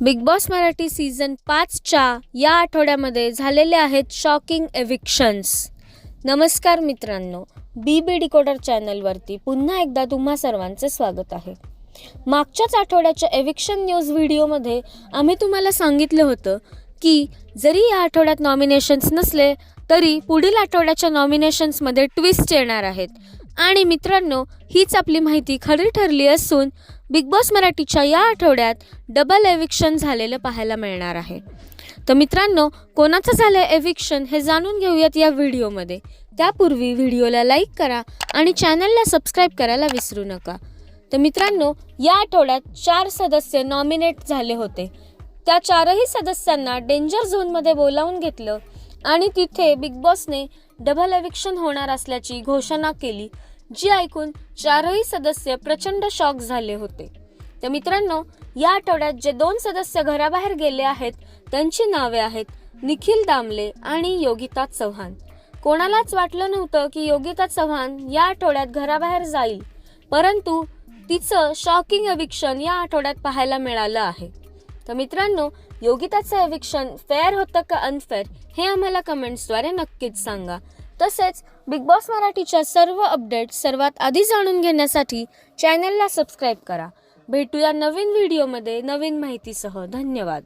Big boss Marathi season पाचच्या या आठवड्यामध्ये झालेले आहेत शॉकिंग एविक्शन्स नमस्कार मित्रांनो बी बी डिकोडर चॅनलवरती पुन्हा एकदा तुम्हा सर्वांचे स्वागत आहे. मागच्याच आठवड्याच्या एविक्शन न्यूज व्हिडिओमध्ये आम्ही तुम्हाला सांगितलं होतं की जरी या आठवड्यात नॉमिनेशन्स नसले तरी पुढील आठवड्याच्या नॉमिनेशन्समध्ये ट्विस्ट येणार आहेत. आणि मित्रांनो हीच आपली माहिती खरी ठरली असून बिग बॉस मराठीच्या या आठवड्यात डबल एव्हिक्शन झालेलं पाहायला मिळणार आहे. तर मित्रांनो कोणाचं झालं एव्हिक्शन हे जाणून घेऊयात या व्हिडिओमध्ये. त्यापूर्वी व्हिडिओला लाईक करा आणि चॅनलला सबस्क्राईब करायला विसरू नका. तर मित्रांनो या आठवड्यात चार सदस्य नॉमिनेट झाले होते. त्या चारही सदस्यांना डेंजर झोनमध्ये बोलावून घेतलं आणि तिथे बिग बॉसने डबल एव्हिक्शन होणार असल्याची घोषणा केली. जी ऐकून चारही सदस्य प्रचंड शॉक झाले होते. तर मित्रांनो या आठवड्यात जे दोन सदस्य घराबाहेर गेले आहेत त्यांची नावे आहेत निखिल दामले आणि योगिता चव्हाण. कोणालाच वाटलं नव्हतं की योगिता चव्हाण या आठवड्यात घराबाहेर जाईल परंतु तिचं शॉकिंग एविक्शन या आठवड्यात पाहायला मिळालं आहे. तर मित्रांनो योगिताचं एविक्शन फेअर होतं का अनफेअर हे आम्हाला कमेंट्सद्वारे नक्कीच सांगा. तसेच बिग बॉस मराठीच्या सर्व अपडेट्स सर्वात आधी जाणून घेण्यासाठी चॅनलला सबस्क्राईब करा. भेटूया नवीन व्हिडिओमध्ये नवीन माहितीसह. धन्यवाद.